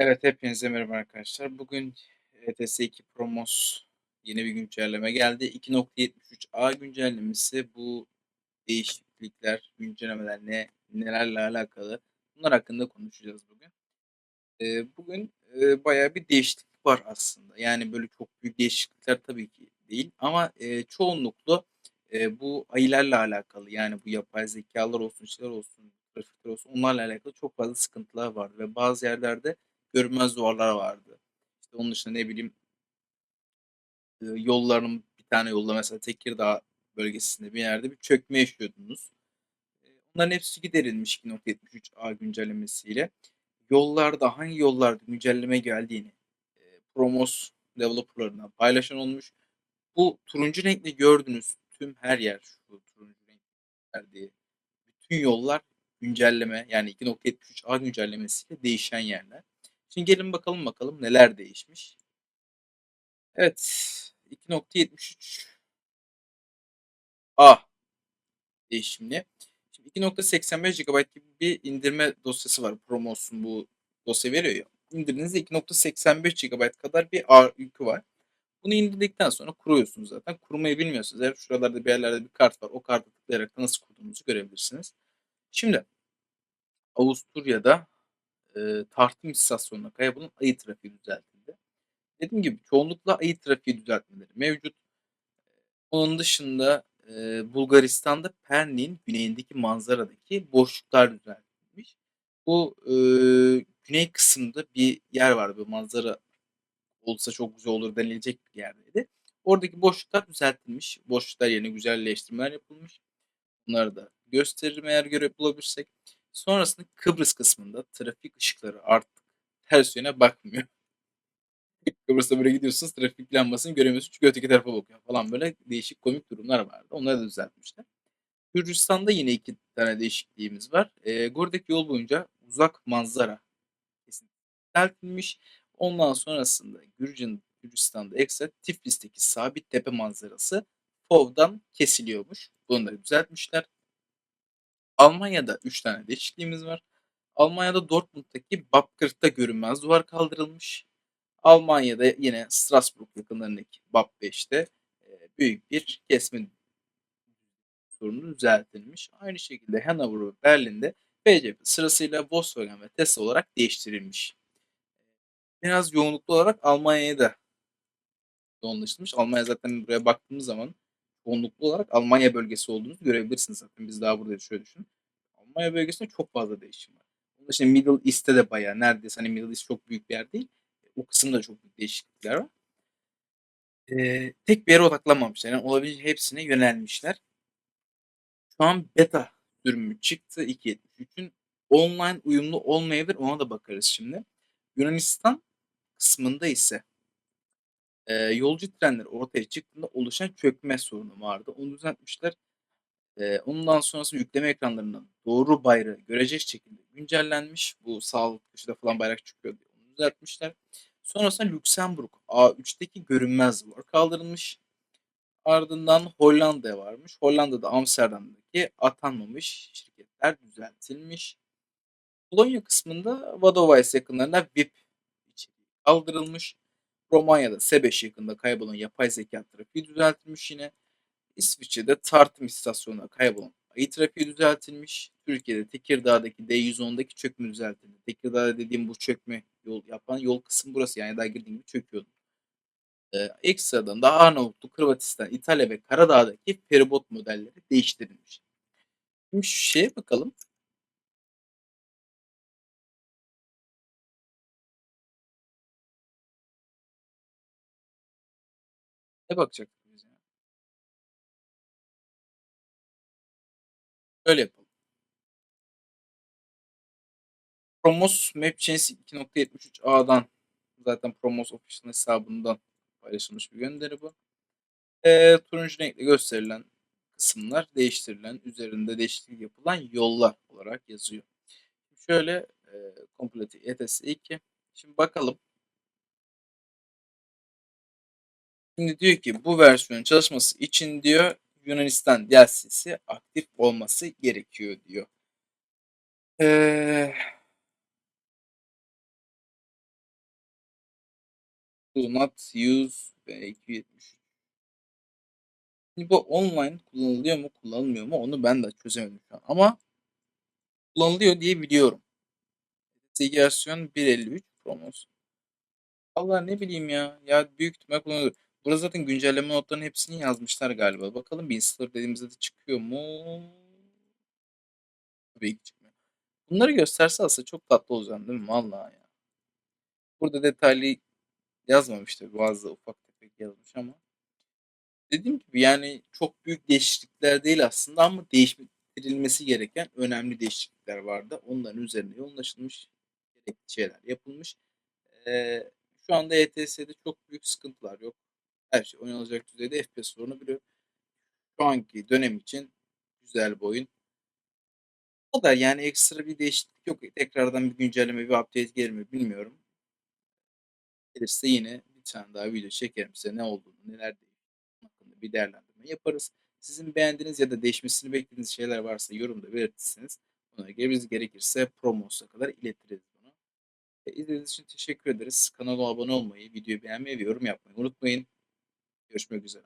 Evet, hepinize merhaba arkadaşlar. Bugün ETS2 Promos yeni bir güncelleme geldi. 2.73a güncellemesi bu değişiklikler, güncellemeler ne, nelerle alakalı bunlar hakkında konuşacağız bugün. Ee, bugün e, bayağı bir değişiklik var aslında. Yani böyle çok büyük değişiklikler tabii ki değil ama e, çoğunlukla e, bu ayılarla alakalı yani bu yapay zekalar olsun, şeyler olsun, grafikler olsun onlarla alakalı çok fazla sıkıntılar vardı ve bazı yerlerde görünmez duvarlar vardı. İşte onun dışında ne bileyim yolların bir tane yolda mesela Tekirdağ bölgesinde bir yerde bir çökme yaşıyordunuz. Bunların hepsi giderilmiş 2.73a güncellemesiyle. Yollarda hangi yollarda güncelleme geldiğini Promos developer'larından paylaşan olmuş. Bu turuncu renkli gördüğünüz tüm her yer şu turuncu renk verdiği bütün yollar güncelleme yani 2.73a güncellemesiyle değişen yerler. Şimdi gelin bakalım bakalım neler değişmiş. Evet, 2.73a değişimli. Şimdi 2.85 GB gibi bir indirme dosyası var. Promos'un bu dosya veriyor ya. İndirdiğinizde 2.85 GB kadar bir ağır yükü var. Bunu indirdikten sonra kuruyorsunuz zaten. Kurmayı bilmiyorsunuz. Eğer şuralarda bir yerlerde bir kart var. O kartı tıklayarak nasıl kurduğunuzu görebilirsiniz. Şimdi Avusturya'da e, tartım istasyonuna kaybolan ayı trafiği düzeltildi. Dediğim gibi çoğunlukla ayı trafiği düzeltmeleri mevcut. Onun dışında e, Bulgaristan'da Pernik'in güneyindeki manzaradaki boşluklar düzeltilmiş. Bu e, güney kısımda bir yer var. Bir manzara olsa çok güzel olur denilecek bir yerdeydi. Oradaki boşluklar düzeltilmiş. Boşluklar yerine güzelleştirmeler yapılmış. Bunları da gösteririm eğer göre bulabilirsek. Sonrasında Kıbrıs kısmında trafik ışıkları artık ters yöne bakmıyor. Kıbrıs'ta böyle gidiyorsunuz trafik lambasını göremiyorsunuz çünkü öteki tarafa bakıyor falan böyle değişik komik durumlar vardı. Onları da düzeltmişler. Gürcistan'da yine iki tane değişikliğimiz var. E, Gordek yol boyunca uzak manzara kesinlikle düzeltilmiş. Ondan sonrasında Gürcin, Gürcistan'da ekstra Tiflis'teki sabit tepe manzarası FOV'dan kesiliyormuş. Bunu da düzeltmişler. Almanya'da 3 tane değişikliğimiz var. Almanya'da Dortmund'daki Babkırk'ta görünmez duvar kaldırılmış. Almanya'da yine Strasbourg yakınlarındaki BAP 5'te büyük bir kesme sorunu düzeltilmiş. Aynı şekilde Hanover ve Berlin'de BCP sırasıyla Volkswagen ve Tesla olarak değiştirilmiş. Biraz yoğunluklu olarak Almanya'ya da yoğunlaştırmış. Almanya zaten buraya baktığımız zaman yoğunluklu olarak Almanya bölgesi olduğunu görebilirsiniz zaten. Biz daha burada şöyle düşünün. Almanya bölgesinde çok fazla değişim var. Onun dışında Middle East'te de bayağı neredeyse hani Middle East çok büyük bir yer değil. O kısımda çok büyük değişiklikler var. Ee, tek bir yere odaklanmamışlar. Yani olabildiğince hepsine yönelmişler. Şu an beta sürümü çıktı 2.73'ün. Online uyumlu olmayabilir ona da bakarız şimdi. Yunanistan kısmında ise e, yolcu trenleri ortaya çıktığında oluşan çökme sorunu vardı. Onu düzeltmişler. E, ondan sonrasında yükleme ekranlarından doğru bayrağı görecek şekilde güncellenmiş. Bu sağlık dışında falan bayrak çıkıyor diye onu düzeltmişler. Sonrasında Lüksemburg A3'teki görünmez var kaldırılmış. Ardından Hollanda'ya varmış. Hollanda'da Amsterdam'daki atanmamış şirketler düzeltilmiş. Polonya kısmında Wadowice yakınlarında VIP kaldırılmış. Romanya'da S5 yakında kaybolan yapay zeka trafiği düzeltilmiş yine. İsviçre'de tartım istasyonuna kaybolan ayı trafiği düzeltilmiş. Türkiye'de Tekirdağ'daki D110'daki çökme düzeltildi. Tekirdağ dediğim bu çökme yol yapan yol kısmı burası yani daha girdiğim gibi çöküyordu. Ee, ekstradan da Arnavutluk, Hırvatistan, İtalya ve Karadağ'daki feribot modelleri değiştirilmiş. Şimdi şu şeye bakalım. Ne bakacaktık biz? Öyle yapalım. Promos Map Chains 2.73a'dan zaten Promos Official hesabından paylaşılmış bir gönderi bu. E, turuncu renkle gösterilen kısımlar değiştirilen, üzerinde değişiklik yapılan yollar olarak yazıyor. Şöyle e, Complete ETS 2. Şimdi bakalım. Şimdi diyor ki bu versiyonun çalışması için diyor Yunanistan DLC'si aktif olması gerekiyor diyor. Ee, Do not use ve 273. Şimdi bu online kullanılıyor mu, kullanılmıyor mu onu ben de çözemedim şu an ama kullanılıyor diye biliyorum. Versiyon 1.53 Promos. Vallahi ne bileyim ya. Ya büyük ihtimal kullanılıyor. Burada zaten güncelleme notlarının hepsini yazmışlar galiba. Bakalım bir installer dediğimizde de çıkıyor mu? Tabii ki çıkmıyor. Bunları gösterse aslında çok tatlı olacak değil mi? Vallahi ya. Burada detaylı yazmamış tabii. Bazı ufak tefek yazmış ama. Dediğim gibi yani çok büyük değişiklikler değil aslında ama değiştirilmesi gereken önemli değişiklikler vardı. Onların üzerine yoğunlaşılmış, şeyler yapılmış. Eee, şu anda ETS'de çok büyük sıkıntılar yok. Her şey oynanacak düzeyde FPS sorunabiliyor. Şu anki dönem için güzel bir oyun. O kadar yani ekstra bir değişiklik yok. Tekrardan bir güncelleme, bir update gelir mi bilmiyorum. Gelirse yine bir tane daha video çekerim size ne olduğunu, neler hakkında bir değerlendirme yaparız. Sizin beğendiğiniz ya da değişmesini beklediğiniz şeyler varsa yorumda belirtirseniz ona göre biz gerekirse Promos'a kadar iletiriz bunu. E, izlediğiniz için teşekkür ederiz. Kanala abone olmayı, videoyu beğenmeyi ve yorum yapmayı unutmayın. Görüşmek üzere.